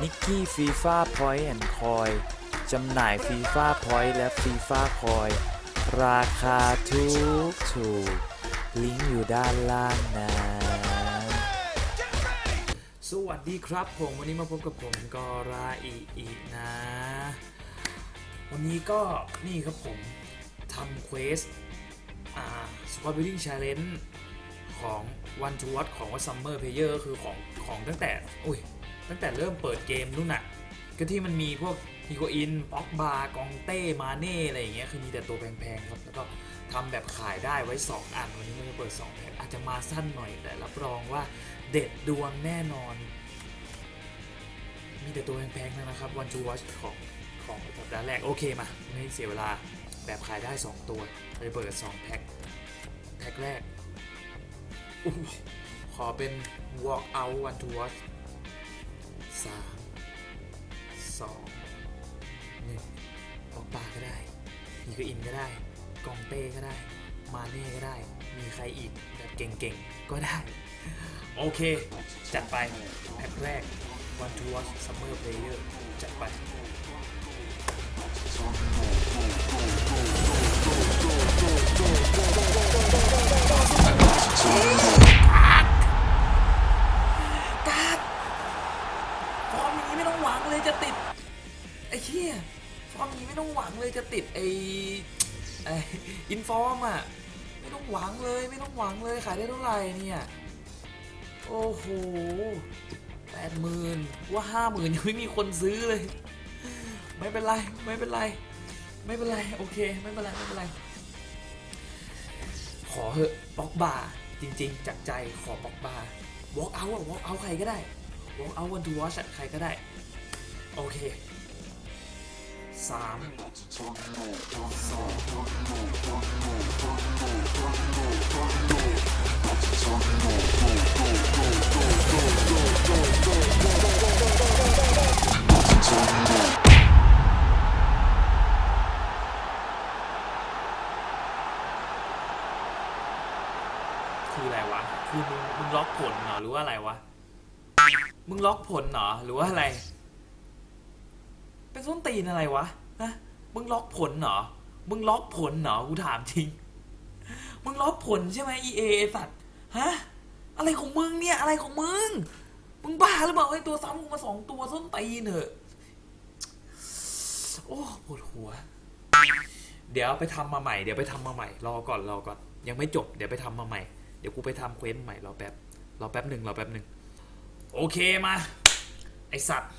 นิกกี้ฟีฟ่าพอยต์แอนด์คอยจำหน่ายฟีฟ่าพอยต์และฟีฟ่าคอยราคาถูกถูกลิงก์อยู่ด้านล่างนะ สวัสดีครับผมวันนี้มาพบกับผมกอราอีอีนะ วันนี้ก็นี่ครับผมทำเควสอ่าสควอตบิลลิ่งชาเลนจ์ของวันทูวัตของว่าซัมเมอร์เพเยอร์คือของของตั้งแต่ อุ้ย ตั้งแต่เริ่มเปิดเกมนู่นน่ะก็ที่มันมีพวกฮิโกอินป็อกบากองเต้ มาเน่ อะไรอย่างเงี้ย คือมีแต่ตัวแพงๆครับ แล้วก็ทำแบบขายได้ไว้ 2 อัน วันนี้มันจะเปิด 2แพ็คอาจจะมาสั้นหน่อย แต่รับรองว่าเด็ดดวงแน่นอน มีแต่ตัวแพงๆนะครับ One to Watch ของของสัปดาห์แรก โอเคมา ไม่เสียเวลา แบบขายได้ 2 ตัวเลยเปิด 2 แพ็ค แพ็คแรกขอเป็น Walk Out One to Watch สามสองหนึ่งออกปาก็ได้มีก็อินก็ได้ กองเต้ก็ได้ มาเน่ก็ได้ มีใครอีกแบบเก่งๆ ก็ได้ โอเค จัดไปแพ็คแรก One to Watch Summer Player จัดไป เชี่ยฟอร์มนี้ไม่ต้องหวังเลยจะติดไออินฟอร์มอะ ไม่ต้องหวังเลยไม่ต้องหวังเลยขายได้เท่าไหร่เนี่ย โอ้โหแปดหมื่นว่าห้าหมื่นยังไม่มีคนซื้อเลย ไม่เป็นไรไม่เป็นไร ไม่เป็นไรโอเคไม่เป็นไรไม่เป็นไร ขอเหอะบ็อกบาร์จริง ๆจากใจขอบ็อกบาร์ walk out อะ walk out ใครก็ได้ walk out one to watch อะใครก็ได้ โอเค สามคืออะไรวะ คือมึงมึงล็อกผลเหรอ หรือว่าอะไรวะ มึงล็อกผลเหรอ หรือว่าอะไร เป็นส้นตีนอะไรวะฮะมึงล็อกผลเหรอ มึงล็อกผลเหรอ กูถามจริง มึงล็อกผลใช่ไหม EA ไอ้สัตว์ ฮะ อะไรของมึงเนี่ย อะไรของมึง มึงบ้าหรือเปล่าไอ้ตัวซ้ำกูมาสองตัวส้นตีนเหอะ โอ้ปวดหัว เดี๋ยวไปทำมาใหม่ เดี๋ยวไปทำมาใหม่ รอก่อน รอก่อน ยังไม่จบ เดี๋ยวไปทำมาใหม่ เดี๋ยวกูไปทำเควสใหม่ รอแป๊บ รอแป๊บหนึ่งรอแป๊บหนึ่ง โอเคมา ไอสัตว์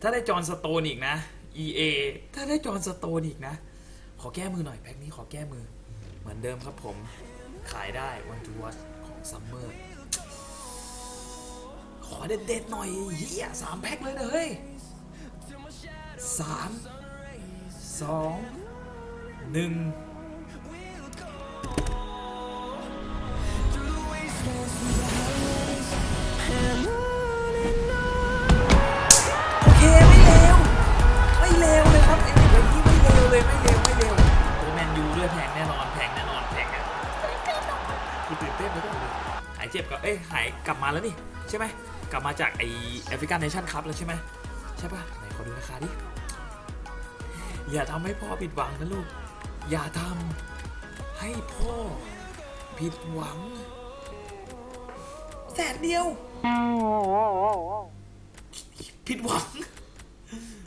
ถ้าได้จอห์นสโตนอีกนะ EA ถ้าได้จอห์นสโตนอีกนะ ขอแก้มือหน่อยแพ็คนี้ขอแก้มือ เหมือนเดิมครับผม ขายได้วันทูวัตของซัมเมอร์ ขอเด็ดๆหน่อยเฮียสามแพ็คเลยนะเฮ้ยสามสองหนึ่ง เอ้ยหายกลับมาแล้วนี่ใช่ไหมกลับมาจากไอแอฟริกันเนชั่นคัพแล้วใช่ไหมใช่ป่ะไหนขอดูราคาดิอย่าทำให้พ่อผิดหวังนะลูก อย่าทำให้พ่อผิดหวังแสนเดียว ผิดหวัง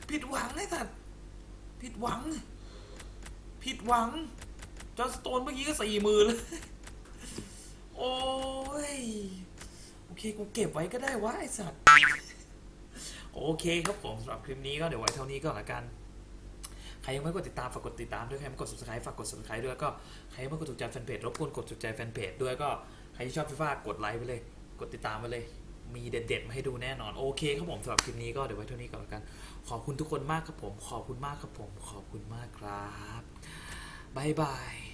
ผิดหวังไอ้สัตว์ผิดหวัง ผิดหวัง จอสโตนเมื่อกี้ก็สี่หมื่นเลย โอ้ย โอเค กูเก็บไว้ก็ได้วะไอสัตว์ โอเคครับผมสำหรับคลิปนี้ก็เดี๋ยวไว้เท่านี้ก่อนละกัน ใครยังไม่กดติดตามฝากกดติดตามด้วย ใครไม่กด subscribe ฝากกด subscribe ด้วยก็ใครยังไม่กดถูกใจแฟนเพจรบกวนกดถูกใจแฟนเพจด้วยก็ใครที่ชอบฟีฟ่ากดไลค์ไปเลย กดติดตามไปเลย มีเด็ดๆมาให้ดูแน่นอน โอเคครับผมสำหรับคลิปนี้ก็เดี๋ยวไว้เท่านี้ก่อนละกัน ขอบคุณทุกคนมากครับผม ขอบคุณมากครับผม ขอบคุณมากครับบายบาย